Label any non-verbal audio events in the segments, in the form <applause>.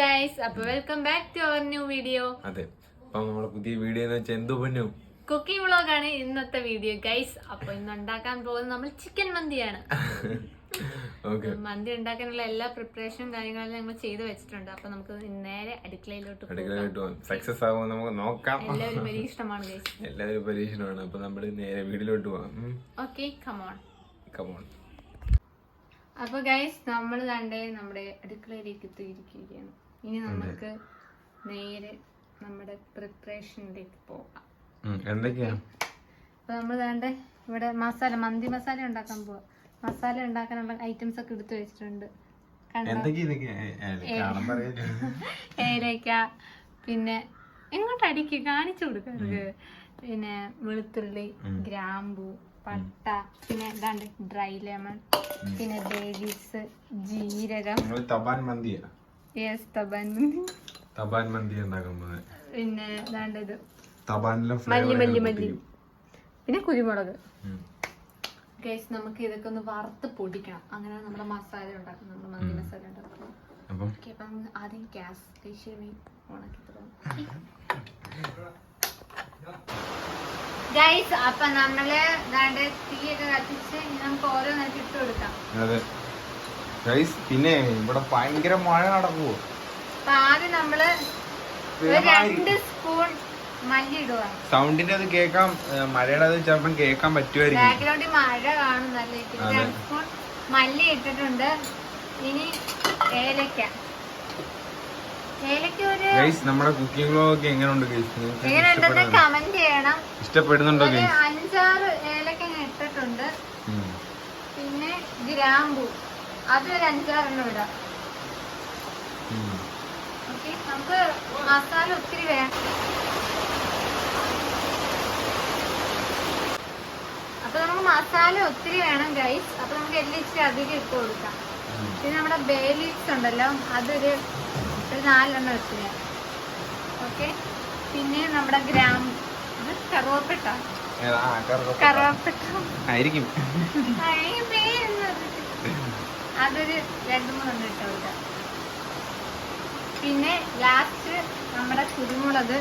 Guys അപ്പൊ welcome back to our new video അതെ അപ്പൊ നമ്മുടെ പുതിയ വീഡിയോ എന്ന് വെച്ചാൽ എന്തോ പൊന്നു? കുക്കിംഗ് വ്ളോഗ് ആണ് ഇന്നത്തെ വീഡിയോ ഗൈസ് അപ്പൊ ഇന്ന് ഉണ്ടാക്കാൻ പോകുന്നത് നമ്മൾ ചിക്കൻ മന്തിയാണ്. <laughs> മന്തി ഉണ്ടാക്കാനുള്ള എല്ലാ പ്രിപ്പറേഷനും കാര്യങ്ങളും ഞങ്ങൾ ചെയ്തു വെച്ചിട്ടുണ്ട്. അപ്പൊ നമുക്ക് നേരെ അടുക്കളയിലോട്ട് അടുക്കളയിലോട്ട് സക്സസ് ആകുമ്പോൾ നമുക്ക് നോക്കാം. എല്ലാവരും <laughs> പരീക്ഷണമാണ് ഗൈസ് എല്ലാവരും പരീക്ഷണമാണ്. അപ്പൊ നമ്മൾ നേരെ വീട്ടിലോട്ട് പോകാം. Okay come on come on അപ്പൊ ഗൈസ് നമ്മൾ കണ്ടേ നമ്മുടെ അടുക്കളയിലേക്ക് എത്തിയിരിക്കുകയാണ്. ഇനി നമുക്ക് നേരെ നമ്മുടെ പ്രിപ്പറേഷനിലേക്ക് പോവാം എന്തൊക്കെയാ? അപ്പൊ നമ്മൾ വേണ്ട ഇവിടെ മസാല മന്തി മസാല ഉണ്ടാക്കാൻ പോവാ. മസാല ഉണ്ടാക്കാനുള്ള ഐറ്റംസ് ഒക്കെ എടുത്തു വെച്ചിട്ടുണ്ട്. കണ്ടോ? എന്തൊക്കെയാ ഇതൊക്കെ? ഏ, ഏ, കാണാൻ ഏലക്ക പിന്നെ എങ്ങോട്ട് അടിക്ക് കാണിച്ചു കൊടുക്കരുത്. പിന്നെ വെളുത്തുള്ളി ഗ്രാമ്പു പട്ട പിന്നെ ഇതാണ്ട് ഡ്രൈ ലെമൺ പിന്നെ ബേബീസ് ജീരകം. തപാൻ മന്തിയാ? യെസ് തബൻ തപാൻ മന്തി ഉണ്ടാക്കാൻ പോകുന്നത് പിന്നെ മല്ലി മല്ലി മല്ലി. പിന്നെ കുരുമുളക്. ഗൈസ് നമുക്ക് ഇതൊക്കെ ഒന്ന് വറുത്ത് പൊടിക്കണം. അങ്ങനെ നമ്മുടെ മസാല ഉണ്ടാക്കുന്നത് നമ്മുടെ മന്തി മസാല ഉണ്ടാക്കുന്നത് അപ്പം? ആദ്യം ഗ്യാസ് കഴിച്ചുമേ ഓണാക്കി ഗൈസ് അപ്പൊ നമ്മൾ തീയൊക്കെ കത്തിച്ച് നമുക്ക് ഓരോന്നായിട്ട് ഇട്ട് കൊടുക്കാം. ഗൈസ് പിന്നെ ഇവിടെ ഭയങ്കര മഴ നടക്കുവോ? ആദ്യം നമ്മൾ രണ്ട് സ്പൂൺ സൗണ്ടിന്റെ അത് കേൾക്കാം. മഴയുടെ അത് ചിലപ്പോൾ കേൾക്കാൻ പറ്റുമായിരിക്കും. ബാക്ക്ഗ്രൗണ്ടിൽ മഴ കാണും നല്ല രണ്ട് സ്പൂൺ മല്ലി ഇട്ടിട്ടുണ്ട്. ഇനി ഏലക്ക. ഗൈസ് നമ്മുടെ കുക്കിംഗ് വ്ലോഗ് ഒക്കെ എങ്ങനെയുണ്ട് ഗൈസ് കമന്റ് ചെയ്യണം. ഇഷ്ടപ്പെടുന്നുണ്ടോ ഗൈസ് അഞ്ചാറ് ഏലക്ക ഇട്ടിട്ടുണ്ട്. പിന്നെ ഗ്രാമ്പു. അതൊരു അഞ്ചാറെണ്ണം ഇടാം. ഓക്കെ നമുക്ക് മസാല ഒത്തിരി വേണം. അപ്പൊ നമുക്ക് മസാല ഒത്തിരി വേണം ഗൈസ് അപ്പൊ നമുക്ക് എല്ലാം ഇച്ചിരി അധികം ഇട്ട് കൊടുക്കാം. പിന്നെ നമ്മുടെ ബേ ലീവ്സ് ഉണ്ടല്ലോ അതൊരു ഒരു നാലെണ്ണം ഇട്ട് ഞാൻ ഓക്കെ പിന്നെ നമ്മുടെ ഗ്രാം കറുവപ്പെട്ട. കറുവപ്പെട്ട. ആയിരിക്കും. അതൊരു രണ്ട് മൂന്നെണ്ണം ഇട്ട് കൊടുക്കാം പിന്നെ ലാസ്റ്റ് നമ്മുടെ കുരുമുളക്.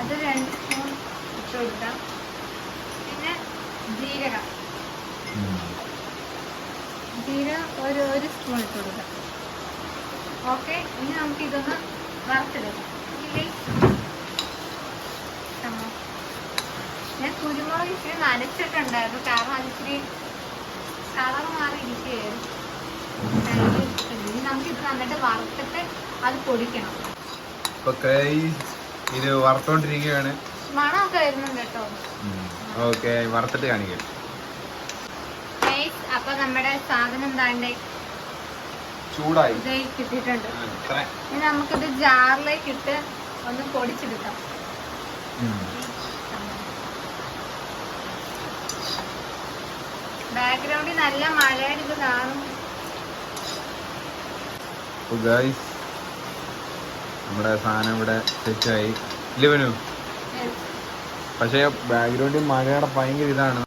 അത് രണ്ട് സ്പൂൺ ഇട്ട് കൊടുക്കാം. പിന്നെ ജീരകം. ജീരകം ഒരു ഒരു സ്പൂൺ ഇട്ട് കൊടുക്കാം. ഓക്കെ ഇനി നമുക്ക് ഇതൊന്ന് വറുത്തെടുക്കാം. ഇല്ലേ. ഞാൻ കുരുമുളക് ഇച്ചിരി നനച്ചിട്ടുണ്ടായിരുന്നു. കാരണം അത് ഇച്ചിരി കളർ മാറി ഇരിക്കുകയായിരുന്നു ഇനി നമുക്ക് ഇത് നന്നായിട്ട് വറുത്തിട്ട് അത് പൊടിക്കണം. ഇത് വറുത്തോണ്ടിരിക്കുകയാണ്. മണമൊക്കെ വരുന്നുണ്ട് കേട്ടോ. ഓക്കെ വറുത്തിട്ട് കാണിക്കാം. അപ്പൊ നമ്മുടെ സാധനം എന്താണ്ട്? ചൂടായി. കിട്ടിയിട്ടുണ്ട്. ഇനി നമുക്കിത് ജാറിലേക്ക് ഇട്ട് ഒന്ന് പൊടിച്ചെടുക്കാം ഉം. ബാക്ക്ഗ്രൗണ്ടിൽ നല്ല ഇത് കാണും. നമ്മുടെ സാധനം ഇവിടെ സെറ്റായി ഇല്ലവനു പക്ഷേ ബാക്ക്ഗ്രൗണ്ടിൽ മഴയുടെ ഭയങ്കര ഇതാണ്.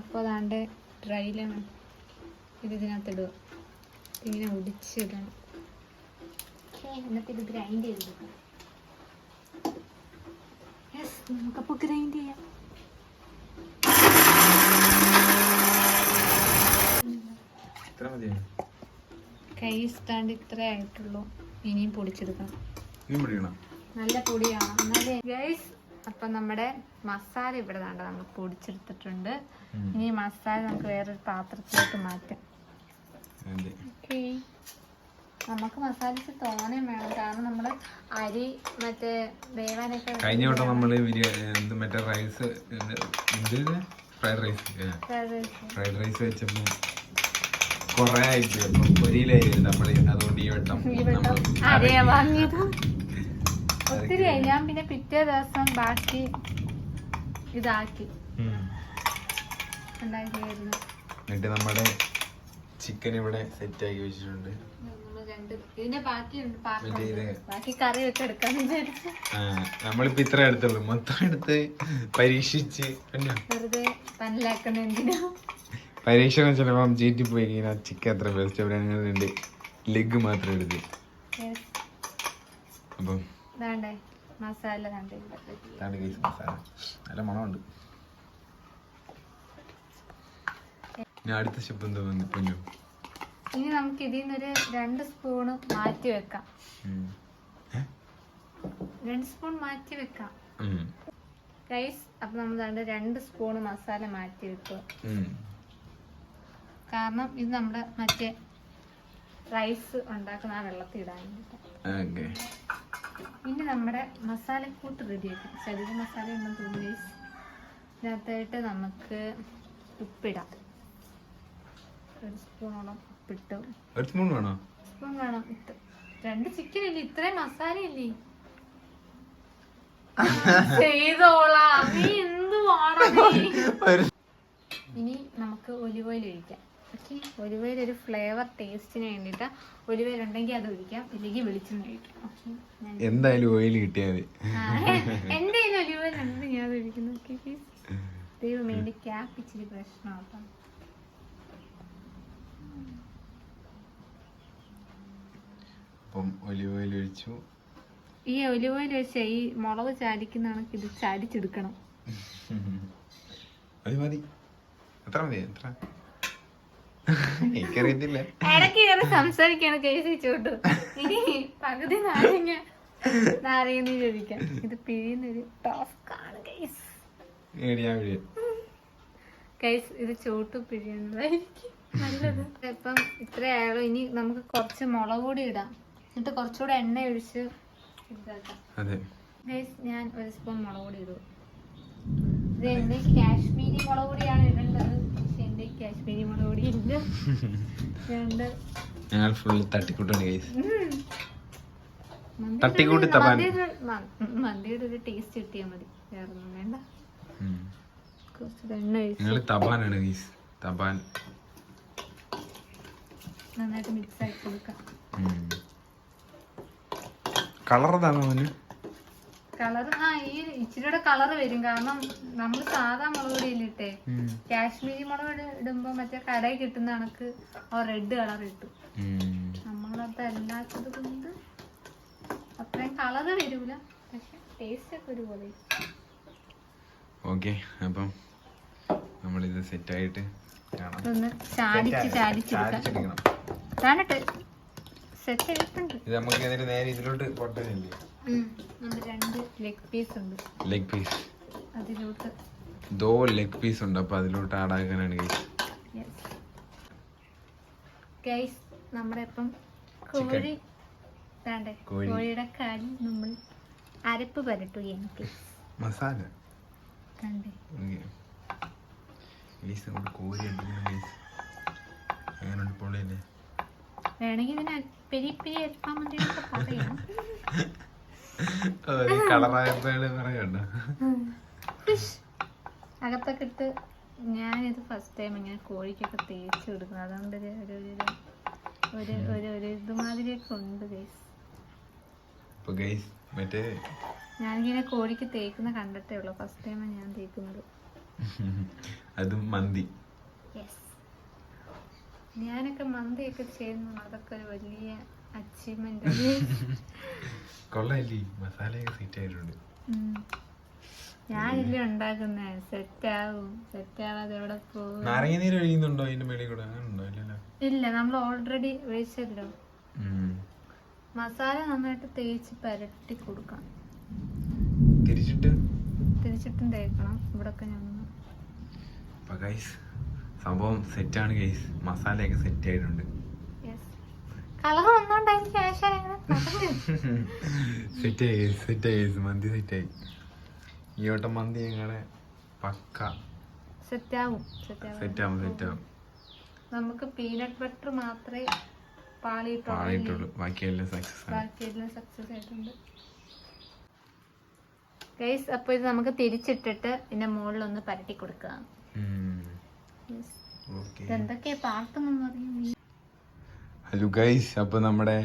അപ്പോൾ അതാണ്ട് ഡ്രൈലാണ് ഇത് ഇതിനകത്ത് ഇടുക. ഇങ്ങനെ ഒടിച്ചിടണം എന്നിട്ട് ഇത് ഗ്രൈൻഡ് ചെയ്തെടുക്കാം നമുക്കപ്പോ നമുക്കപ്പോൾ ഗ്രൈൻഡ് ചെയ്യാം. ഇത്ര മതി കൈ സ്റ്റാൻഡ് ഇത്രേ ആയിട്ടുള്ളൂ. ഇനിയും പൊടിച്ചെടുക്കണം ഇനി പിടിക്കണം നല്ല പൊടിയാണ് എന്നാലേ ഗൈസ് അപ്പൊ നമ്മുടെ മസാല ഇവിടെ വേണ്ട നമ്മൾ പൊടിച്ചെടുത്തിട്ടുണ്ട്. ഇനി മസാല നമുക്ക് വേറൊരു പാത്രത്തിലേക്ക് മാറ്റാം. നമുക്ക് മസാല ഇച്ചിരി തോനെ വേണം. കാരണം നമ്മൾ അരി മറ്റേ വേവാനൊക്കെ കഴിഞ്ഞ വട്ടം എന്ത് മറ്റേ rice fried rice fried rice വെച്ചപ്പോ കൊറേ ആയിട്ട് അപ്പം പൊരിയിലായിരുന്നു നമ്മൾ അതുകൊണ്ട് ഈ വട്ടം നമ്മൾ വാങ്ങിയത്. ഒത്തിരി ഞാൻ പിന്നെ പിറ്റേ ദിവസം ബാക്കി ഇതാക്കി. ഉണ്ടാക്കിയായിരുന്നു. എന്നിട്ട് നമ്മുടെ ചിക്കൻ ഇവിടെ സെറ്റ് ആക്കി വെച്ചിട്ടുണ്ട്. നമ്മളിപ്പോ ഇത്ര എടുത്തുള്ളൂ. മൊത്തം എടുത്ത് പരീക്ഷിച്ച്. പിന്നെ? വെറുതെ പരീക്ഷണം ചിലപ്പം ചീറ്റി പോയി കഴിഞ്ഞാൽ ചിക്കൻ അത്ര അങ്ങനെ ഉണ്ട് ലെഗ് മാത്രം എടുത്ത്. അപ്പം മസാല. മസാല നല്ല മണമുണ്ട് ഞാൻ അടുത്ത സ്റ്റെപ്പ് എന്താ പൊന്നു ഇനി നമുക്ക് ഇതിൽ നിന്നൊരു രണ്ട് സ്പൂണ് മാറ്റി വെക്കാം. രണ്ട് സ്പൂൺ മാറ്റി വെക്കാം. ഗൈസ് അപ്പൊ നമ്മൾ രണ്ട് സ്പൂണ് മസാല മാറ്റി വെക്കുക. കാരണം ഇത് നമ്മുടെ മറ്റേ റൈസ് ഉണ്ടാക്കുന്ന ആ വെള്ളത്തിൽ ഇടാൻ ഇനി നമ്മുടെ മസാലക്കൂട്ട് റെഡിയാക്കും ശരീര മസാല ഉണ്ടെന്ന് തോന്നുന്നു ഗൈസ് ഇതിനകത്തായിട്ട് നമുക്ക് ഉപ്പിടാം. ഒരു സ്പൂണോളം ഉപ്പിട്ടു. ഒരു സ്പൂൺ വേണോ? സ്പൂൺ വേണം ഇട്ട് രണ്ട് ചിക്കൻ ഇല്ലേ? ഇത്രയും മസാല ഇല്ലേ ചെയ്തോളാം. നീ എന്ത് <laughs> ഒരു ഇനി നമുക്ക് ഒലിവ് ഓയിൽ ഒഴിക്കാം. ഓക്കെ. ഒലിവ് ഒരു ഫ്ലേവർ ടേസ്റ്റിന് വേണ്ടിയിട്ട് ഓയിൽ ഉണ്ടെങ്കിൽ അത് ഒഴിക്കാം. ഇല്ലെങ്കിൽ വെളിച്ചെണ്ണ ഒഴിക്കാം. ഓക്കെ. <laughs> എന്തായാലും ഓയിൽ കിട്ടിയാൽ മതി. എന്തായാലും കയ്യിൽ ഉണ്ട് ഞാൻ അത് ഒഴിക്കുന്നു. ഓക്കെ പ്ലീസ് ദൈവം എന്റെ ക്യാപ്പ് ഇച്ചിരി പ്രശ്നമാക്കാം അപ്പം ഒലിവ് ഓയിൽ ഒഴിച്ചു. ഈ ഒലിവ് ഓയിൽ ഒഴിച്ച ഈ മുളക് ചാടിക്കുന്ന കണക്ക് ഇത് ചാരിച്ചെടുക്കണം. <laughs> അത് മതി. എത്ര മതി എത്ര എനിക്കറിയത്തില്ല. ഇടയ്ക്ക് കയറി സംസാരിക്കാണ് കേസ് ചോട്ടു ഇനി പകുതി നാരങ്ങ നാരങ്ങന്ന് ചോദിക്കാം ഇത് പിഴിയുന്നൊരു ടാസ്ക് ആണ് കേസ്. കേസ് ഇത് ചോട്ടു പിഴിയുന്നതായിരിക്കും നല്ലത്. ഇപ്പം ഇത്രയായാലും ഇനി നമുക്ക് കുറച്ച് മുളക് പൊടി ഇടാം. എന്നിട്ട് കുറച്ചുകൂടെ എണ്ണ ഒഴിച്ച് ഇതാക്കാം. ഗൈസ് ഞാൻ ഒരു സ്പൂൺ മുളക് പൊടി ഇടും. ഇത് എന്റെ കാശ്മീരി മുളക് പൊടിയാണ് ഇടേണ്ടത്. കാശ്മീരി മുളക് പൊടി ഇല്ല. രണ്ട്. ഞങ്ങൾ ഫുൾ തട്ടിക്കൂട്ടാണ് ഗൈസ് തട്ടിക്കൂട്ടി തപ്പാൻ. മന്തിയുടെ ഒരു- ടേസ്റ്റ് കിട്ടിയാൽ മതി. വേണ്ട. കുറച്ച് എണ്ണ ഒഴിച്ച്. ഞങ്ങൾ തപാനാണ് ഗൈസ് തപാൻ നന്നായിട്ട് മിക്സ് ആക്കി കൊടുക്കാം. കളർ താണോ അവന് കളർ ആ ഈ ഇച്ചിരിയുടെ കളർ വരും. കാരണം നമ്മൾ സാധാ മുളക് പൊടിയിലിട്ടേ കാശ്മീരി മുളക് ഇടുമ്പോ മറ്റേ കടയിൽ കിട്ടുന്ന കണക്ക് ആ റെഡ് കളർ കിട്ടും. നമ്മളത് അല്ലാത്തത് കൊണ്ട് അത്രയും കളർ വരൂല. പക്ഷെ ടേസ്റ്റ് ഒക്കെ ഒരുപോലെ ഓക്കെ അപ്പം നമ്മളിത് സെറ്റായിട്ട് സെറ്റ് ആയിട്ട് ചാടിച്ച് ചാടിച്ചെടുക്കാം. ചാടിച്ചെടുക്കണം. സെറ്റ് ആയിട്ടുണ്ട് ഇത് നമുക്ക് നേരെ ഇതിലോട്ട് രണ്ട് ലെഗ് പീസ് ദോ ലെഗ് പീസ് ഉണ്ട് അപ്പൊ അതിലോട്ട് ആടാക്കാനാണ് ഗൈസ് നമ്മുടെ ഇപ്പം കോഴി വേണ്ടേ കോഴിയുടെ കാലിൽ നമ്മൾ അരപ്പ് പരട്ടു എനിക്ക് മസാല. കണ്ടേ. ഗൈസ് അങ്ങനെ പൊള്ളിയല്ലേ വേണമെങ്കിൽ ഇതിന് പെരി പെരി അരപ്പാൻ വേണ്ടിയൊക്കെ പറയാം <laughs> കളറായപ്പോഴേ പറയണ്ട അകത്തൊക്കെ ഇട്ട് ഞാനിത് ഫസ്റ്റ് ടൈം ഇങ്ങനെ കോഴിക്കൊക്കെ തേച്ച് കൊടുക്കുന്നത് അതുകൊണ്ട് ഒരു ഒരു ഒരു- ഒരു ഇതുമാതിരിയൊക്കെ ഉണ്ട് ഗൈസ് മറ്റേ ഞാനിങ്ങനെ കോഴിക്ക് തേക്കുന്ന കണ്ടിട്ടേ ഉള്ളൂ. ഫസ്റ്റ് ടൈമാണ് ഞാൻ തേക്കുന്നത്. അതും മന്തി. യെസ് ഞാനൊക്കെ മന്തിയൊക്കെ ചെയ്യുന്നു അതൊക്കെ ഒരു വലിയ അച്ചീവ്മെന്റ് <laughs> കൊള്ളാല്ലേ മസാലയൊക്കെ സെറ്റ് ആയിട്ടുണ്ട്. ഞാനില്ലേ ഉണ്ടാക്കുന്നേ? സെറ്റ് ആവും. സെറ്റ് ആവാതെ എവിടെ പോകും? നാരങ്ങ നീര് ഒഴിയുന്നുണ്ടോ അതിന്റെ മേളിൽ കൂടെ? ഉണ്ടോ? ഇല്ലല്ലോ. ഇല്ല നമ്മൾ ഓൾറെഡി ഒഴിച്ചല്ലോ. മസാല നന്നായിട്ട് തേച്ച് പരട്ടി കൊടുക്കാം. തിരിച്ചിട്ട്? തിരിച്ചിട്ടും തേക്കണം. ഇവിടൊക്കെ ഞാൻ അപ്പൊ ഗൈസ് സംഭവം സെറ്റാണ് ഗൈസ് മസാലയൊക്കെ സെറ്റ് ആയിട്ടുണ്ട്. കളർ മന്തി സെറ്റ് ഈ വട്ടം മന്തി ഞങ്ങളെ പക്ക. നമുക്ക് പീനട്ട് ബട്ടർ മാത്രമേ പാളിയിട്ടുള്ളൂ. ബാക്കിയെല്ലാം സക്സസ് ബാക്കിയെല്ലാം സക്സസ് ആയിട്ടുണ്ട്. ഗൈസ് അപ്പോൾ ഇത് നമുക്ക് തിരിച്ചിട്ടിട്ട് ഇതിന്റെ മുകളിൽ ഒന്ന് പരട്ടി കൊടുക്കുക എന്തൊക്കെയാ അറിയുന്നില്ല ഹലോ ഗൈസ് അപ്പൊ നമ്മുടെ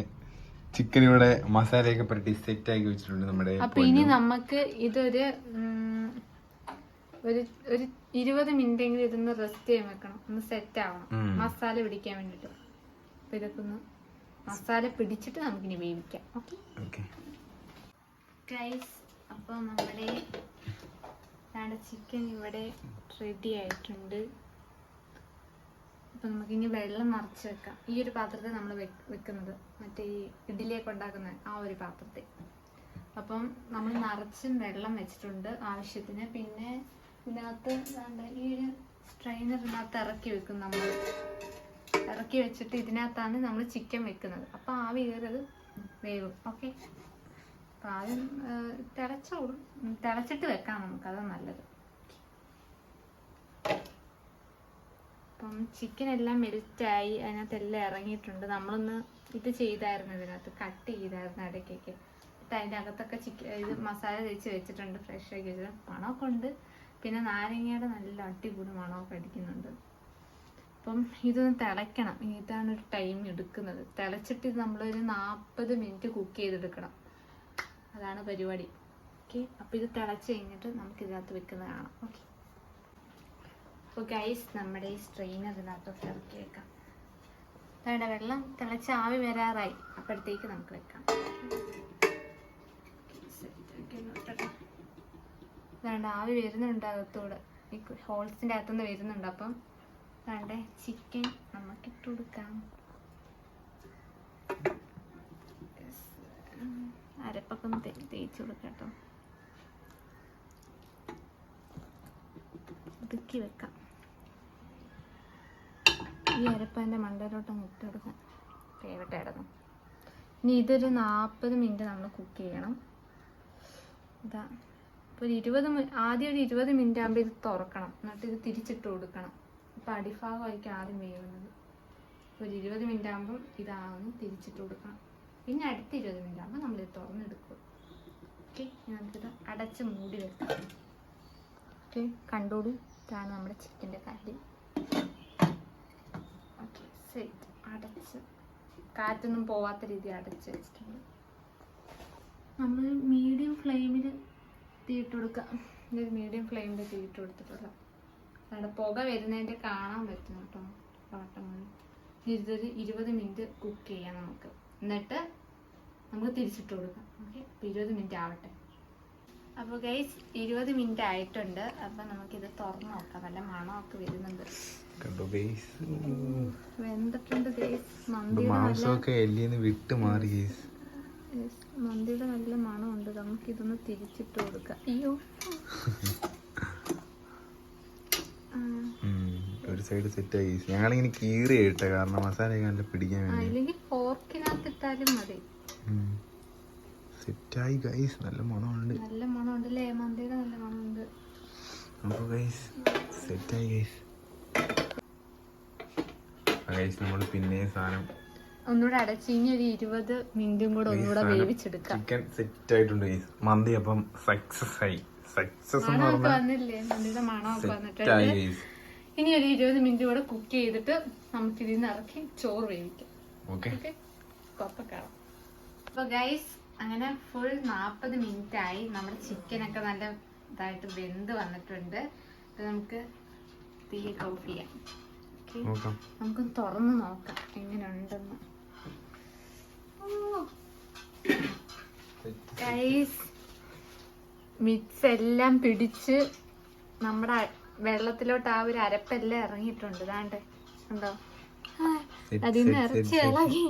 ചിക്കൻ ഇവിടെ മസാലയൊക്കെ പുരട്ടി സെറ്റ് ആക്കി വെച്ചിട്ടുണ്ട് നമ്മുടെ അപ്പൊ ഇനി നമുക്ക് ഇതൊരു ഉം, ഒരു ഒരു ഇരുപത് മിനിറ്റ് എങ്കിലും ഇതൊന്ന് റെസ്റ്റ് ചെയ്യാൻ വെക്കണം. ഒന്ന് സെറ്റ് ആവണം. ഉം. മസാല പിടിക്കാൻ വേണ്ടിട്ട്. അപ്പൊ ഇതൊക്കെ ഒന്ന് മസാല പിടിച്ചിട്ട് നമുക്കിനി വേവിക്കാം. ഓക്കെ ഓക്കെ ഗൈസ് അപ്പോൾ നമ്മുടെ നമ്മുടെ ചിക്കൻ ഇവിടെ റെഡി ആയിട്ടുണ്ട്. അപ്പം നമുക്കിനി വെള്ളം നിറച്ച് വെക്കാം. ഈ ഒരു പാത്രത്തിൽ നമ്മൾ വെക്കുന്നത്. മറ്റേ ഈ ഇഡ്ഡലിയൊക്കെ ഉണ്ടാക്കുന്ന ആ ഒരു പാത്രത്തിൽ അപ്പം നമ്മൾ നിറച്ചും വെള്ളം വെച്ചിട്ടുണ്ട് ആവശ്യത്തിന്. പിന്നെ ഇതിനകത്ത് ഈ ഒരു സ്ട്രെയിനറിനകത്ത് ഇറക്കി വെക്കും നമ്മൾ ഇറക്കി വെച്ചിട്ട് ഇതിനകത്താണ് നമ്മൾ ചിക്കൻ വെക്കുന്നത്. അപ്പം ആവി കയറത് വേവും. ഓക്കെ അപ്പം ആദ്യം തിളച്ചോളും. തിളച്ചിട്ട് വെക്കാം നമുക്ക്. അതാ നല്ലത്. അപ്പം ചിക്കൻ എല്ലാം മെൽറ്റായി അതിനകത്ത് എല്ലാം ഇറങ്ങിയിട്ടുണ്ട്. നമ്മളൊന്ന് ഇത് ചെയ്തായിരുന്നു ഇതിനകത്ത് കട്ട് ചെയ്തായിരുന്നു ഇടയ്ക്കൊക്കെ. എന്നിട്ട് അതിന്റെ അകത്തൊക്കെ ചിക്കൻ ഇത് മസാല തേച്ച് വെച്ചിട്ടുണ്ട് ഫ്രഷ് ആക്കി വെച്ചിട്ട് മണമൊക്കെ ഉണ്ട്. പിന്നെ നാരങ്ങയുടെ നല്ല അടിപൊളി മണമൊക്കെ അടിക്കുന്നുണ്ട്. അപ്പം ഇതൊന്ന് തിളയ്ക്കണം. ഇതാണ് ഒരു ടൈം എടുക്കുന്നത്. തിളച്ചിട്ട് നമ്മളൊരു നാൽപ്പത് മിനിറ്റ് കുക്ക് ചെയ്തെടുക്കണം. അതാണ് പരിപാടി. ഓക്കെ അപ്പോൾ ഇത് തിളച്ച് കഴിഞ്ഞിട്ട് നമുക്കിതിനകത്ത് വെക്കുന്നതാണ് ഓക്കെ അപ്പോൾ ഗൈസ് നമ്മുടെ ഈ സ്ട്രെയിനർ ഇതിനകത്തോട്ട് ഇറക്കി വെക്കാം. വേണ്ട വെള്ളം തിളച്ച് ആവി വരാറായി. അപ്പോഴത്തേക്ക് നമുക്ക് വെക്കാം. വേണ്ട ആവി വരുന്നുണ്ട് അകത്തോട്. ഈ ഹോൾസിന്റെ അകത്തുനിന്ന് വരുന്നുണ്ട് അപ്പം. വേണ്ട ചിക്കൻ നമുക്ക് ഇട്ട് കൊടുക്കാം. അരപ്പൊക്കെ തേച്ച് കൊടുക്കാം കേട്ടോ. ഒതുക്കി വെക്കാം. ഈ അരപ്പന്റെ മണ്ടയിലോട്ടങ്ങ് ഇട്ട് കൊടുക്കാം ഇനി ഇതൊരു നാൽപ്പത് മിനിറ്റ് നമ്മൾ കുക്ക് ചെയ്യണം. ഇതാ. ഇപ്പോൾ ഒരു ഇരുപത് ആദ്യം ഒരു ഇരുപത് മിനിറ്റ് ആകുമ്പോൾ ഇത് തുറക്കണം. എന്നിട്ട് ഇത് തിരിച്ചിട്ട് കൊടുക്കണം. ഇപ്പോൾ അടിഭാഗമായിരിക്കും ആദ്യം വേവുന്നത്. ഒരു ഇരുപത് മിനിറ്റ് ആകുമ്പം ഇതാകുന്നു തിരിച്ചിട്ട് കൊടുക്കണം. പിന്നെ അടുത്ത ഇരുപത് മിനിറ്റ് ആകുമ്പോൾ നമ്മളിത് തുറന്നെടുക്കും. ഓക്കെ നമുക്കിത് അടച്ച് മൂടി വെക്കാം. ഓക്കെ കണ്ടോളൂ. ഇതാണ് നമ്മുടെ ചിക്കന്റെ കാര്യം. സെറ്റ് അടച്ച്. കാറ്റൊന്നും പോവാത്ത രീതി അടച്ച് വെച്ചിട്ടുണ്ട്. നമ്മൾ മീഡിയം ഫ്ലെയിമിൽ തീയിട്ട് കൊടുക്കുക ഇതൊരു മീഡിയം ഫ്ലെയിമിൽ തീയിട്ട് കൊടുത്തിട്ടുള്ള. അവിടെ പുക വരുന്നതിന്റെ കാണാൻ പറ്റും കേട്ടോ. പാട്ടങ്ങൾ ഇതൊരു ഇരുപത് മിനിറ്റ് കുക്ക് ചെയ്യാം നമുക്ക്. എന്നിട്ട് നമുക്ക് തിരിച്ചിട്ട് കൊടുക്കാം. ഓക്കെ അപ്പോൾ ഇരുപത് മിനിറ്റ് ആവട്ടെ. അപ്പോൾ ഗൈസ് ഇരുപത് മിനിറ്റ് ആയിട്ടുണ്ട്. അപ്പോൾ നമുക്കിത് തുറന്ന് നോക്കാം. നല്ല മണമൊക്കെ വരുന്നുണ്ട്. കണ്ടോ ഗൈസ് വെന്തിട്ടുണ്ട് ഗൈസ് നല്ല മാംസമൊക്കെ എല്ലിന്ന് വിട്ട് മാറി ഗൈസ് മന്തിയുടെ നല്ല മണമുണ്ട്. നമുക്കിതൊന്ന് തിരിച്ചിട്ട് കൊടുക്കാം. അയ്യോ. <laughs> ഒരു സൈഡ് സെറ്റ് ആയി ഞങ്ങളിങ്ങനെ കീറി ഇട്ട കാരണം മസാല നല്ല പിടിക്കാൻ ആ, വേണ്ടി. ഇല്ലെങ്കിൽ ഫോർക്കിനകത്ത് ഇട്ടാലും മതി. സെറ്റായി ഗൈസ് നല്ല മണമുണ്ട്. നല്ല മണമുണ്ട് അല്ലേ? മന്തിയുടെ നല്ല മണമുണ്ട്. അപ്പോൾ ഗൈസ് സെറ്റായി ആയി ഗൈസ് നമ്മൾ പിന്നെയും സാധനം ഒന്നുകൂടെ അടച്ച് ഇനി ഒരു ഇരുപത് മിനിറ്റും കൂടെ ഒന്നുകൂടെ വേവിച്ചെടുക്കാം. ചിക്കൻ സെറ്റ് ആയിട്ടുണ്ട് ഗൈസ് മന്തി അപ്പം സക്സസ് ആയി. സക്സസ് ഇനി ഒരു ഇരുപത് മിനിറ്റ് കൂടെ കുക്ക് ചെയ്തിട്ട് നമുക്ക് ഇതിൽ ഇറക്കി ചോറ് വേവിക്കാം. അപ്പൊ ഗൈസ് അങ്ങനെ ഫുൾ നാപ്പത് മിനിറ്റ് ആയി നമ്മുടെ ചിക്കനൊക്കെ നല്ല ഇതായിട്ട് വെന്ത് വന്നിട്ടുണ്ട്. നമുക്ക് തീ ഓഫ് ചെയ്യാം. നോക്കാം. നമുക്ക് തുറന്ന് നോക്കാം എങ്ങനെയുണ്ടെന്ന്. ഉണ്ടെന്ന് മിക്സ് എല്ലാം പിടിച്ച് നമ്മുടെ വെള്ളത്തിലോട്ട് ആ ഒരു അരപ്പെല്ലാം ഇറങ്ങിയിട്ടുണ്ട്. ഇതാണ്ട് ഉണ്ടോ അതിന്ന് ഇറച്ചി. ഇളകി.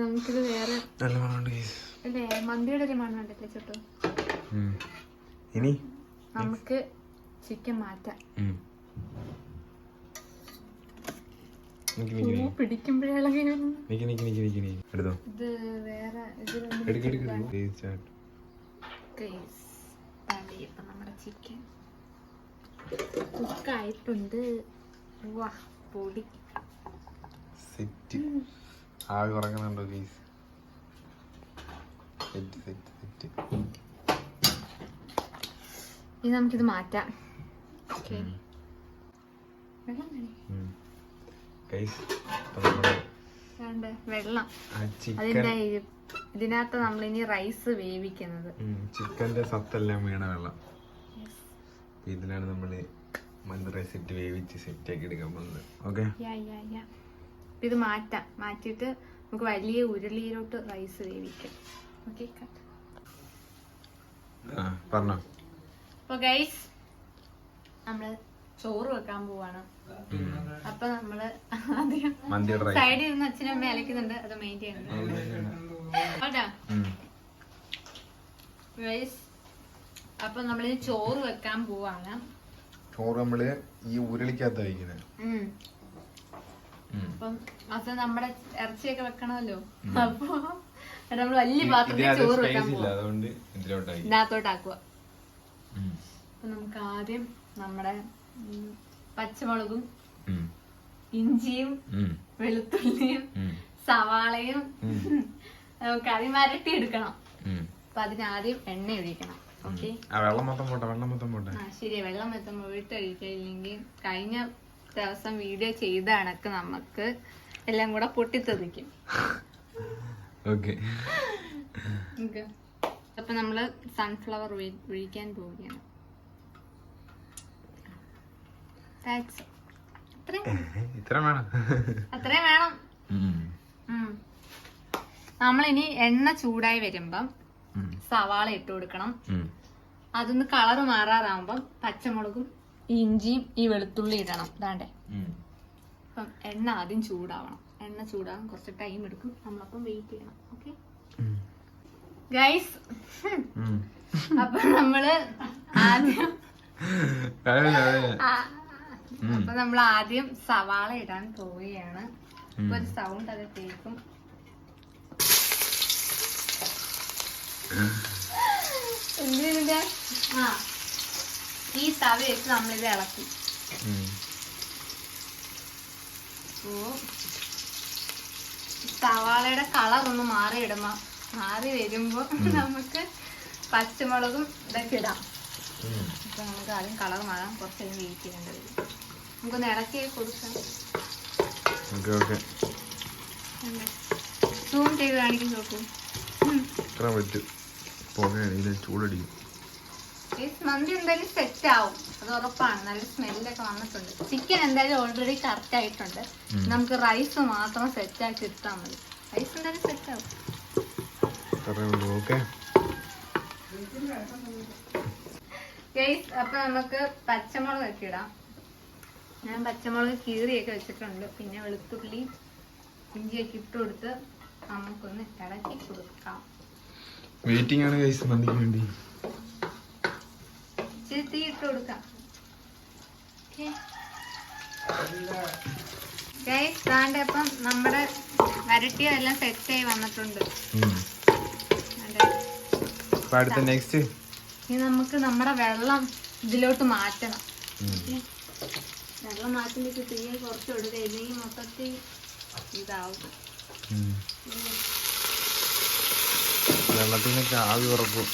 നമുക്കിത് വേറെ അല്ലേ മന്തിയുടെ ഒരു മണം ഉണ്ടല്ലേ ചുട്ടു ഇനി? നമുക്ക് ചിക്കൻ മാറ്റാം. കുക്കായിട്ടുണ്ട് പൊടി. സെറ്റ് ആവി കുറക്കുന്നുണ്ടോ ഗൈസ് സെറ്റ് സെറ്റ് സെറ്റ് ഇനി നമുക്കിത് മാറ്റാം. ഓക്കെ വെള്ളം വേണേ? ഗൈസ് അപ്പൊ നമ്മുടെ വേണ്ട വെള്ളം ആ ചിക്കൻ അതിന്റെ ഈ- ഇതിനകത്ത് നമ്മൾ ഇനി റൈസ് വേവിക്കുന്നത്. ചിക്കന്റെ സത്തെല്ലാം വീണ വെള്ളം. ഇതിലാണ് നമ്മൾ മന്തി റൈസ് ഇട്ട് വേവിച്ച് സെറ്റ് ആക്കി എടുക്കാൻ പോകുന്നത്. ഓക്കെ ഇത് മാറ്റാം. മാറ്റിയിട്ട് നമുക്ക് വലിയ ഉരുളിയിലോട്ട് റൈസ് വേവിക്കാം. ഓക്കെ പറഞ്ഞോ. അപ്പൊ ഗൈസ് നമ്മൾ ചോറ് വെക്കാൻ പോവാണ്. അപ്പൊ നമ്മൾ ആദ്യം സൈഡിൽ നിന്ന് അച്ഛനും അമ്മ അലക്കുന്നുണ്ട് അത് മെയിൻ ചെയ്യുന്നുണ്ട് അപ്പൊ നമ്മൾ ചോറ് വെക്കാൻ പോവാണ്. ചോറ് നമ്മൾ ഈ ഉരുളിക്കകത്ത് കഴിക്കുന്നത് ഉം. അപ്പം അത് നമ്മുടെ ഇറച്ചിയൊക്കെ വെക്കണമല്ലോ. അപ്പൊ നമ്മൾ വലിയ പാത്രത്തിൽ ചോറ് വെക്കാൻ ഇതിലോട്ടായി ഇതിനകത്തോട്ടാക്കുക. അപ്പൊ നമുക്ക് ആദ്യം നമ്മുടെ പച്ചമുളകും ഇഞ്ചിയും വെളുത്തുള്ളിയും സവാളയും കറി മരട്ടി എടുക്കണം. അപ്പൊ അതിനാദ്യം എണ്ണ ഒഴിക്കണം. ഓക്കെ? വെള്ളം മൊത്തം പോട്ടെ വെള്ളം മൊത്തം പോട്ടെ. ആ ശരി വെള്ളം എത്തുമ്പോൾ വീട്ടൊഴിക്കില്ലെങ്കിൽ കഴിഞ്ഞ ദിവസം വീഡിയോ ചെയ്ത കണക്ക് നമുക്ക് എല്ലാം കൂടെ പൊട്ടിത്തെറിക്കും. ഓക്കെ. അപ്പൊ നമ്മൾ സൺഫ്ലവർ ഒഴിക്കാൻ പോവുകയാണ്. താങ്ക്സ് വേണം. അത്രയും വേണം. നമ്മളിനി എണ്ണ ചൂടായി വരുമ്പം സവാള ഇട്ട് കൊടുക്കണം. അതൊന്ന് കളറ് മാറാറാകുമ്പം പച്ചമുളകും ഇഞ്ചിയും ഈ വെളുത്തുള്ളി ഇടണം. ഇതാണ്ടേ. അപ്പം എണ്ണ ആദ്യം ചൂടാവണം. എണ്ണ ചൂടാവാൻ കുറച്ച് ടൈം എടുക്കും. നമ്മളപ്പം വെയിറ്റ് ചെയ്യണം. ഓക്കെ ഗൈസ് അപ്പൊ നമ്മൾ ആദ്യം <laughs> അപ്പൊ നമ്മൾ ആദ്യം സവാള ഇടാൻ പോവുകയാണ്. അപ്പൊ ഒരു സൗണ്ട് അത് കേൾക്കും. എന്തിനാ? ആ. ഈ തവ വെച്ച് നമ്മളിത് ഇളക്കി. ഓ. സവാളയുടെ കളർ ഒന്ന് മാറി ഇടുമ്പോ മാറി വരുമ്പോ നമുക്ക് പച്ചമുളകും ഇതൊക്കെ ഇടാം. അപ്പൊ നമുക്ക് ആദ്യം കളർ മാറാം. കുറച്ച് കഴിഞ്ഞ് വെയിറ്റ് ചെയ്യേണ്ടി വരും. നമുക്കൊന്ന് ഇളക്കി കൊടുക്കാം. Okay okay. സൂം ചെയ്ത് കാണിക്കാൻ നോക്കൂ. ഇത്ര പറ്റും പുകയാണ് ഇതിന് ചൂടടിക്കും. ഈ മന്തി എന്തായാലും സെറ്റ് ആവും. അത് ഉറപ്പാണ്. നല്ല സ്മെല്ലൊക്കെ വന്നിട്ടുണ്ട്. ചിക്കൻ എന്തായാലും ഓൾറെഡി കറക്റ്റ് ആയിട്ടുണ്ട്. നമുക്ക് റൈസ് മാത്രം സെറ്റ് ആക്കി ഇട്ടാൽ മതി. റൈസ് എന്തായാലും സെറ്റ് ആവും. ഓക്കെ. ഗൈസ് അപ്പൊ നമുക്ക് പച്ചമുളക് ഒക്കെ ഇടാം. ഞാൻ പച്ചമുളക് കീറിയൊക്കെ വെച്ചിട്ടുണ്ട്. പിന്നെ വെളുത്തുള്ളി ഇഞ്ചിയൊക്കെ ഇട്ട് കൊടുത്ത് നമുക്കൊന്ന് ഇളക്കി കൊടുക്കാം. വെയിറ്റിംഗ് ആണ് ഗൈസ് മന്തിക്ക് വേണ്ടി. ഇച്ചിരി തീ ഇട്ട് കൊടുക്കാം. ഗൈസ് താണ്ടെ അപ്പം നമ്മുടെ വരട്ടിയതെല്ലാം സെറ്റായി വന്നിട്ടുണ്ട്. അടുത്ത നെക്സ്റ്റ് ഇനി നമുക്ക് നമ്മുടെ വെള്ളം ഇതിലോട്ട് മാറ്റണം. വെള്ളം മാറ്റുമ്പോൾ തീ കുറച്ച് കൊടുക്കുക ഇല്ലെങ്കിൽ മൊത്തത്തിൽ ഇതാവും. വെള്ളത്തിനൊക്കെ ആവി ഉറക്കും.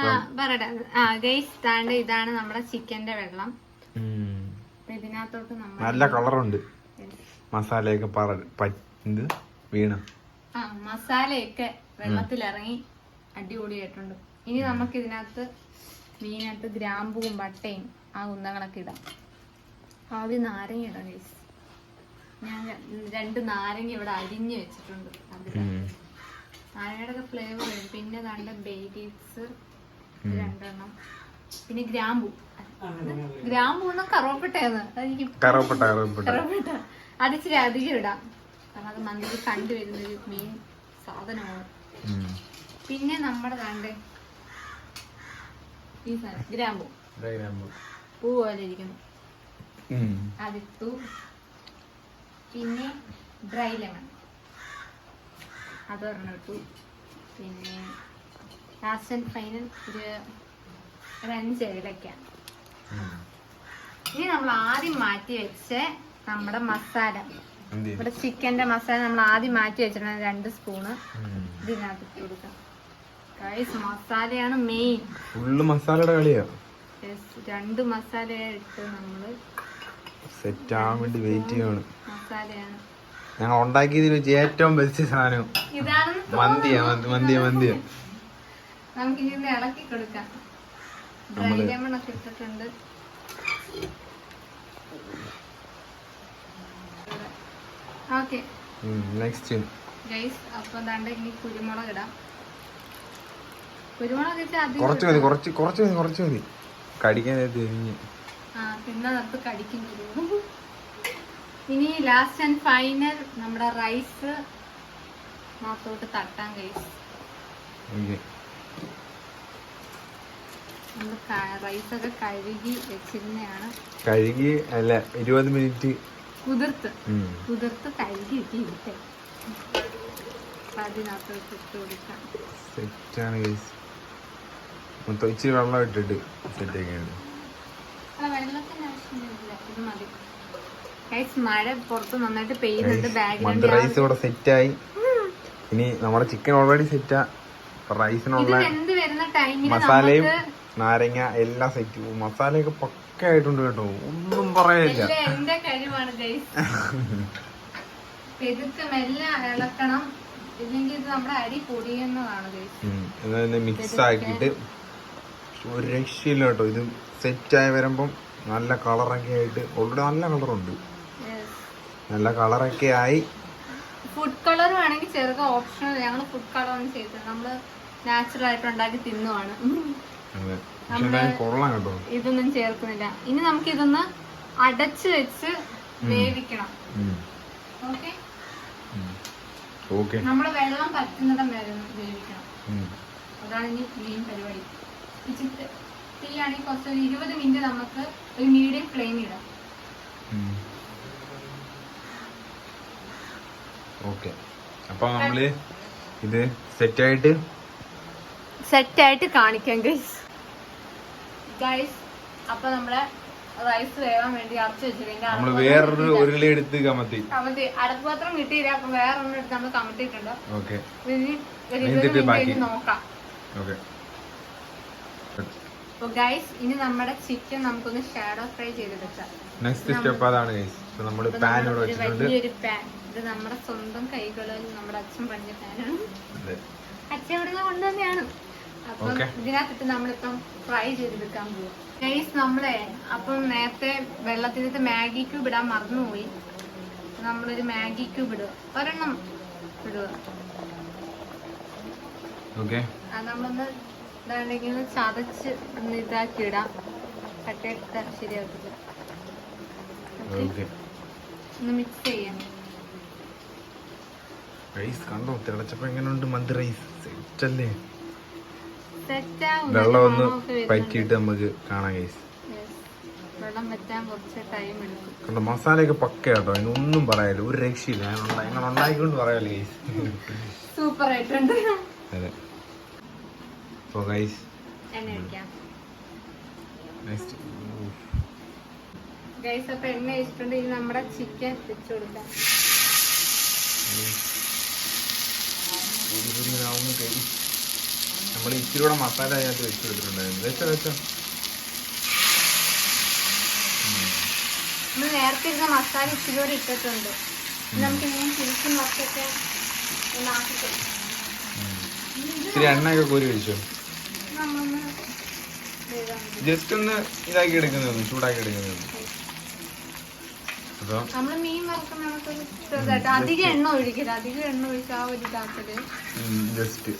ആ, പറയട്ടെ. ആ ഗൈസ് താണ്ട് ഇതാണ് നമ്മുടെ ചിക്കന്റെ വെള്ളം. ഇതിനകത്തോട്ട് നമ്മൾ നല്ല കളറുണ്ട്. മസാലയൊക്കെ പറ പ- എന്ത്? വീണ. ആ മസാലയൊക്കെ വെള്ളത്തിലിറങ്ങി അടിപൊളിയായിട്ടുണ്ട്. ഇനി നമുക്ക് ഇതിനകത്ത് മെയിനായിട്ട് ഗ്രാമ്പൂവും പട്ടയും ആ കുന്നങ്ങളൊക്കെ ഇടാം. ആദ്യം നാരങ്ങ ഇടാം ഗൈസ് ഞാൻ രണ്ട് നാരങ്ങ ഇവിടെ അരിഞ്ഞ് വെച്ചിട്ടുണ്ട് അതിൽ നാരങ്ങയുടെ ഫ്ലേവർ വരും. പിന്നെ നല്ല ബേബീസ് രണ്ടെണ്ണം. പിന്നെ ഗ്രാമ്പു. ഗ്രാമ്പു എന്ന കറുവപ്പട്ടയാണ് കറുവപ്പട്ട കറുവപ്പട്ട. അത് ഇച്ചിരി അധികം ഇടാം. കാരണം അത് മന്തിക്ക് കണ്ടുവരുന്ന ഒരു മെയിൻ സാധനമാണ് പിന്നെ നമ്മുടെ കണ്ട് ഈ സാധനം ഗ്രാമ്പു. പൂ പോലെ ഇരിക്കുന്നു. അതിട്ടു പിന്നെ ഡ്രൈ ലെമൺ. അതൊരെണ്ണം ഇട്ടു. പിന്നെ ലാസ്റ്റ് ആൻഡ് ഫൈനൽ ഒരു ഒരു അഞ്ച് ഏലക്ക. ഇനി നമ്മൾ ആദ്യം മാറ്റി വെച്ച നമ്മുടെ മസാല. ഇവിടെ ചിക്കന്റെ മസാല നമ്മൾ ആദ്യം മാറ്റി വെച്ചിട്ടുണ്ട്. രണ്ട് സ്പൂണ്. ഇതിനകത്ത് ഇട്ട് കൊടുക്കാം. ഗൈസ് മസാലയാണ് മെയിൻ ഫുള്ള് മസാലയുടെ കളിയാ. രണ്ട് മസാല ഇട്ട് നമ്മൾ സെറ്റ് ആവാൻ വേണ്ടി വെയിറ്റ് ചെയ്യാണ്. മസാലയാണ്. ഞങ്ങൾ ഉണ്ടാക്കിയതിൽ വെച്ച് ഏറ്റവും ബെസ്റ്റ് സാധനം. മന്തിയാ മന്തിയാ മന്തിയാ. നമുക്ക് ഇളക്കി കൊടുക്കാം. ഓക്കെ. നെക്സ്റ്റ് ഗൈസ് അപ്പൊ ദാണ്ട് ഇനി കുരുമുളക് ഇടാം. കുരുമുളക് കുറച്ച് മതി കുറച്ച് കുറച്ച് മതി കുറച്ച് മതി. കടിക്കാൻ തിരിഞ്ഞ് ആ പിന്നെ നമുക്ക് കടിക്കും ഇനി ലാസ്റ്റ് ആൻഡ് ഫൈനൽ നമ്മുടെ റൈസ് മാത്രോട്ട് തട്ടാൻ ഗൈസ്. ഓക്കെ കഴുകി വെച്ചിരുന്നതാണ്. കഴുകി അല്ല ഇരുപത് മിനിറ്റ്. കുതിർത്ത്. കുതിർത്ത് കഴുകി ഇട്ടി ഇട്ടേ അപ്പൊ അതിനകത്തോട്ട് ഇട്ട് കൊടുക്കാം. സെറ്റാണ് ഗൈസ് മൊത്തം ഇച്ചിരി വെള്ളം ഇട്ടിട്ട് സെറ്റ് ആക്കിയാണ് ആ വെള്ളത്തിന് ആവശ്യമില്ല. ഇത് മതി. ഗൈസ് മഴ പുറത്ത് നന്നായിട്ട് പെയ്യുന്നുണ്ട്. റൈസ് ഇവിടെ സെറ്റായി. ഇനി നമ്മുടെ ചിക്കൻ ഓൾറെഡി സെറ്റാ റൈസിനുള്ള മസാലയും നാരങ്ങ എല്ലാം സെറ്റ് മസാലയൊക്കെ പക്ക ആയിട്ടുണ്ട് കേട്ടോ. ഒന്നും പറയാനില്ല. എന്റെ കഴിവാണ് ഗൈസ് എല്ലാം ഇളക്കണം. ഇല്ലെങ്കിൽ ഇത് നമ്മുടെ അരി പൊടിയുന്നതാണ് മിക്സ് ആക്കിയിട്ട് ഒരു രക്ഷയില്ല കേട്ടോ. ഇത് സെറ്റായി വരുമ്പം നല്ല കളറൊക്കെ ആയിട്ട് ഓൾറെഡി നല്ല കളറുണ്ട് നല്ല കളറൊക്കെ ആയി. ഫുഡ് കളർ വേണമെങ്കിൽ ചെറുത് ഓപ്ഷണൽ ഞങ്ങൾ ഫുഡ് കളർ ഒന്നും ചെയ്തത് നമ്മൾ നാച്ചുറൽ ആയിട്ട് ഉണ്ടാക്കി തിന്നുവാണ്. ഇതൊന്നും ചേർക്കുന്നില്ല. ഇനി നമുക്ക് ഇതൊന്ന് അടച്ച് വെച്ച് വേവിക്കണം. ഓക്കെ? നമ്മൾ നമ്മൾ വെള്ളം പറ്റുന്നിടം വരെ വേവിക്കണം. അതാണ് ഇനി മെയിൻ പരിപാടി. തീയാണെങ്കിൽ കുറച്ച് ഒരു ഇരുപത് മിനിറ്റ് നമുക്ക് ഒരു മീഡിയം ഫ്ലെയിം ഇടാം. ഓക്കെ. അപ്പൊ നമ്മൾ ഇത് സെറ്റായിട്ട് സെറ്റായിട്ട് കാണിക്കാം ഗൈസ് ഗൈസ് അപ്പൊ നമ്മളെ റൈസ് വേവാൻ വേണ്ടി അടച്ചു വെച്ചിട്ടുണ്ട് നമ്മൾ വേറൊരു എടുത്ത് കമത്തി. കമത്തി. അടപ്പാത്രം കിട്ടിയില്ല അപ്പൊ വേറൊന്നും എടുത്ത് നമ്മൾ കമത്തിയിട്ടുണ്ട് ഓക്കെ നോക്കാം. ഓക്കെ അപ്പൊ ഗൈസ് ഇനി നമ്മുടെ ചിക്കൻ നമുക്കൊന്ന് ഷാഡോ ഫ്രൈ ചെയ്തെടുക്കാം നെക്സ്റ്റ് സ്റ്റെപ്പ് അതാണ് ഗൈസ് നമ്മൾ പാൻ നമ്മൾ ഇവിടെ വെച്ചിട്ടുണ്ട്. വലിയൊരു പാൻ ഇത് നമ്മുടെ സ്വന്തം കൈകളിൽ നമ്മുടെ അച്ഛൻ പണിഞ്ഞ പാനാണ്. അച്ഛൻ ഇവിടുന്ന് കൊണ്ടുവന്നെയാണ് അപ്പം. ഇതിനകത്തിട്ട് നമ്മളിപ്പം ഫ്രൈ ചെയ്തെടുക്കാൻ പോകും ഗൈസ് നമ്മളെ അപ്പം നേരത്തെ വെള്ളത്തിനകത്ത് മാഗി ക്യൂബ് ഇടാൻ മറന്നുപോയി. നമ്മളൊരു മാഗി ക്യൂബ് ഇടുക. ഒരെണ്ണം ഇടുക. അത് നമ്മളൊന്ന് ഇതാണെങ്കിൽ ചതച്ച് ഒന്ന് ഇതാക്കി ഇടാം. കട്ടയിട്ട് ശരിയാക്കില്ല ഒന്ന് മിക്സ് ചെയ്യാം. റൈസ് കണ്ടോ? തിളച്ചപ്പോ എങ്ങനെയുണ്ട് മന്ത് റൈസ് സെറ്റ് അല്ലേ വെള്ളം ഒന്ന് പറ്റിയിട്ട് നമുക്ക് കാണാം ഗൈസ് കണ്ടോ മസാലയൊക്കെ പക്ക കേട്ടോ അതിനൊന്നും പറയാല്ല ഒരു രക്ഷയില്ല. ഞങ്ങൾ ഉണ്ടാക്കിക്കൊണ്ട് പറയാല്ലേ ഗൈസ് സൂപ്പർ ആയിട്ടുണ്ട്. അതെ. സോ ഗൈസ് നെക്സ്റ്റ് അപ്പൊ എണ്ണ ഇഷ്ടം ഇനി നമ്മുടെ ചിക്കൻ വെച്ചു കൊടുക്കാം. നമ്മൾ ഇച്ചിരി കൂടെ മസാല അതിനകത്ത് വെച്ച് കൊടുത്തിട്ടുണ്ടായിരുന്നു. വെച്ചോ വെച്ചോ. നമ്മൾ നേരത്തെ മസാല ഇച്ചിരി കൂടെ ഇട്ടിട്ടുണ്ട്. ഇനി നമുക്ക് ഇങ്ങനെ തിരിച്ചും മൊത്തമൊക്കെ ഒന്ന് ആക്കി കൊടുക്കാം. ഇച്ചിരി എണ്ണയൊക്കെ കോരി വെച്ചോ. ജസ്റ്റ് ഒന്ന് ഇതാക്കി എടുക്കുന്നത് ചൂടാക്കി എടുക്കുന്നത് അപ്പൊ നമ്മൾ മീൻ വറുക്കുന്ന നമുക്കൊരു ചെറുതായിട്ട് അധികം എണ്ണ ഒഴിക്കരുത്. അധികം എണ്ണ ഒഴിച്ച് ആ ഒരു ഇതാക്കൽ ജസ്റ്റ്.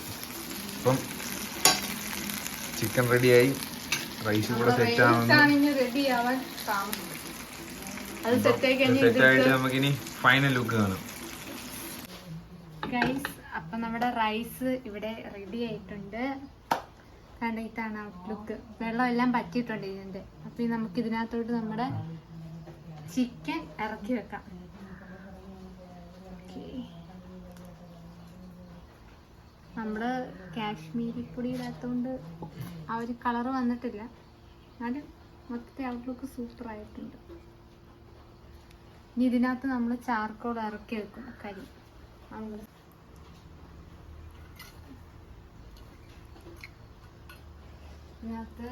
ഇപ്പം ചിക്കൻ റെഡിയായി റൈസ് കൂടെ സെറ്റ് ആവുന്നു. നമുക്കിനി ഫൈനൽ ലുക്ക് കാണാം. അപ്പൊ നമ്മുടെ റൈസ് ഇവിടെ റെഡി ആയിട്ടുണ്ട്. കണ്ട ഇതാണ് ഔട്ട്ലുക്ക് വെള്ളം എല്ലാം പറ്റിയിട്ടുണ്ട് ഇതിന്റെ അപ്പൊ നമുക്ക് ഇതിനകത്തോട്ട് നമ്മുടെ ചിക്കൻ ഇറക്കി വെക്കാം. നമ്മൾ കാശ്മീരി പൊടി ഇടാത്തോണ്ട് ആ ഒരു കളർ വന്നിട്ടില്ല. എന്നാലും മൊത്തത്തെ ഔട്ട്ലുക്ക് സൂപ്പർ ആയിട്ടുണ്ട്. ഇനി ഇതിനകത്ത് നമ്മൾ ചാർക്കോൾ ഇറക്കി വെക്കും കരി. ഇതിനകത്ത്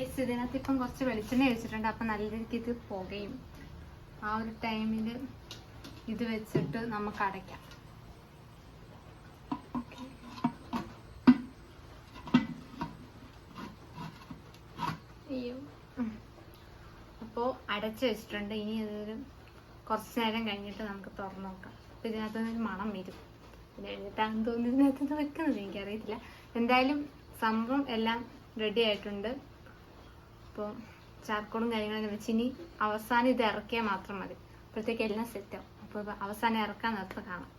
ഏസ് ഇതിനകത്ത് ഇപ്പം കുറച്ച് വെളിച്ചെണ്ണ ഒഴിച്ചിട്ടുണ്ട്. അപ്പം നല്ല രീതിക്ക് ഇത് പുകയും. ആ ഒരു ടൈമിൽ ഇത് വെച്ചിട്ട് നമുക്ക് അടയ്ക്കാം. അപ്പോ അടച്ച് വെച്ചിട്ടുണ്ട്. ഇനി ഇതൊരു കുറച്ച് നേരം കഴിഞ്ഞിട്ട് നമുക്ക് തുറന്നു നോക്കാം. അപ്പൊ ഇതിനകത്ത് നിന്നൊരു മണം വരും. പിന്നെ എഴുതാന്ന് തോന്നുന്നു ഇതിനകത്ത് നിന്ന് വെക്കുന്നത് എനിക്കറിയത്തില്ല. എന്തായാലും സംഭവം എല്ലാം റെഡി ആയിട്ടുണ്ട്. അപ്പോൾ ചാർക്കോളും കാര്യങ്ങളൊക്കെ വെച്ച് ഇനി അവസാനം ഇത് ഇറക്കിയാൽ മാത്രം മതി. അപ്പോഴത്തേക്ക് എല്ലാം സെറ്റാവും അപ്പോൾ അവസാനം ഇറക്കാൻ നേരത്തെ കാണാം.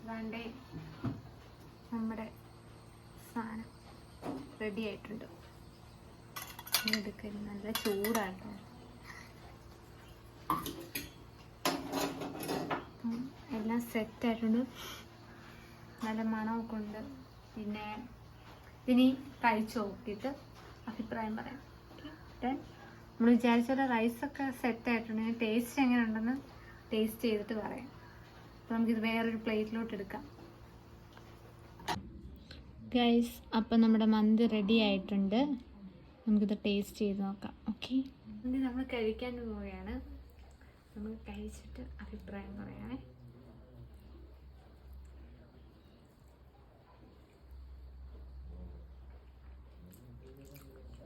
അതാണ്ടേ നമ്മുടെ സാധനം റെഡി ആയിട്ടുണ്ട്. എടുക്കൽ നല്ല ചൂടാട്ടോ. എല്ലാം സെറ്റ് ആയിട്ടുണ്ട്. നല്ല മണമൊക്കെ ഉണ്ട്. പിന്നെ ഇനി കഴിച്ചു? നോക്കിയിട്ട് അഭിപ്രായം പറയാം. നമ്മൾ വിചാരിച്ച പോലെ റൈസൊക്കെ സെറ്റ് ആയിട്ടുണ്ട്. ടേസ്റ്റ് എങ്ങനെ ഉണ്ടെന്ന് ടേസ്റ്റ് ചെയ്തിട്ട് പറയാം. അപ്പോൾ നമുക്കിത് വേറൊരു പ്ലേറ്റിലോട്ട് എടുക്കാം. ഗൈസ് അപ്പം നമ്മുടെ മന്തി റെഡി ആയിട്ടുണ്ട്. നമുക്കിത് ടേസ്റ്റ് ചെയ്ത് നോക്കാം. ഓക്കെ മന്തി നമ്മൾ കഴിക്കാൻ പോവുകയാണ്. നമ്മൾ കഴിച്ചിട്ട് അഭിപ്രായം പറയാമേ ഉം, കൊള്ളാം, കൊള്ളാം. Nice ആയിട്ടുണ്ട്.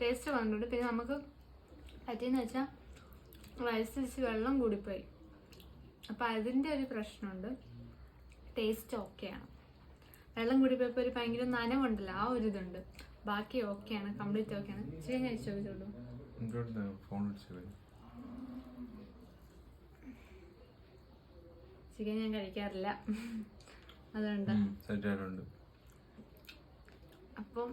ടേസ്റ്റ് വന്നിട്ടുണ്ട് പിന്നെ നമുക്ക് പറ്റിയെന്ന് വെച്ചാൽ റൈസ് വെച്ച് വെള്ളം കൂടിപ്പോയി. അപ്പം അതിന്റെ ഒരു പ്രശ്നമുണ്ട്. ടേസ്റ്റ് ഓക്കെയാണ് വെള്ളം കൂടിപ്പോയപ്പോൾ ഒരു ഭയങ്കര നനവുണ്ടല്ലോ ആ ഒരു ഇതുണ്ട്. ബാക്കി ഓക്കെയാണ് കംപ്ലീറ്റ് ഓക്കെയാണ് ചിക്കൻ ഞാൻ ചോദിച്ചോളൂ. ചിക്കൻ ഞാൻ കഴിക്കാറില്ല. അതുകൊണ്ട്. അപ്പം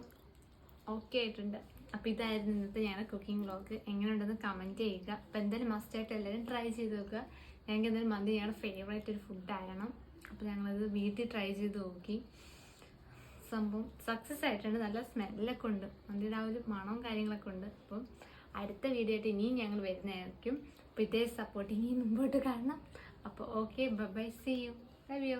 ഓക്കെ ആയിട്ടുണ്ട്. അപ്പം ഇതായിരുന്നു ഇന്നത്തെ ഞങ്ങളുടെ കുക്കിംഗ് വ്ളോഗ് എങ്ങനെയുണ്ടെന്ന് കമന്റ് ചെയ്യുക. അപ്പം എന്തായാലും മസ്റ്റായിട്ട് എല്ലാവരും ട്രൈ ചെയ്ത് നോക്കുക. ഞങ്ങൾക്ക് എന്തായാലും മന്തി ഞങ്ങളുടെ ഫേവറേറ്റ് ഒരു ഫുഡായിരുന്നു അപ്പോൾ ഞങ്ങളത് വീട്ടിൽ ട്രൈ ചെയ്ത് നോക്കി. സംഭവം സക്സസ് ആയിട്ടുണ്ട്. നല്ല സ്മെല്ലൊക്കെ ഉണ്ട്. മന്തിയുടെ ആ ഒരു മണവും കാര്യങ്ങളൊക്കെ ഉണ്ട്. അപ്പം അടുത്ത വീഡിയോ ആയിട്ട് ഇനിയും ഞങ്ങൾ വരുന്നതായിരിക്കും. അപ്പോൾ ഇതേ സപ്പോർട്ട് ഇനിയും മുമ്പോട്ട് കാണണം. അപ്പോൾ okay bye see you love you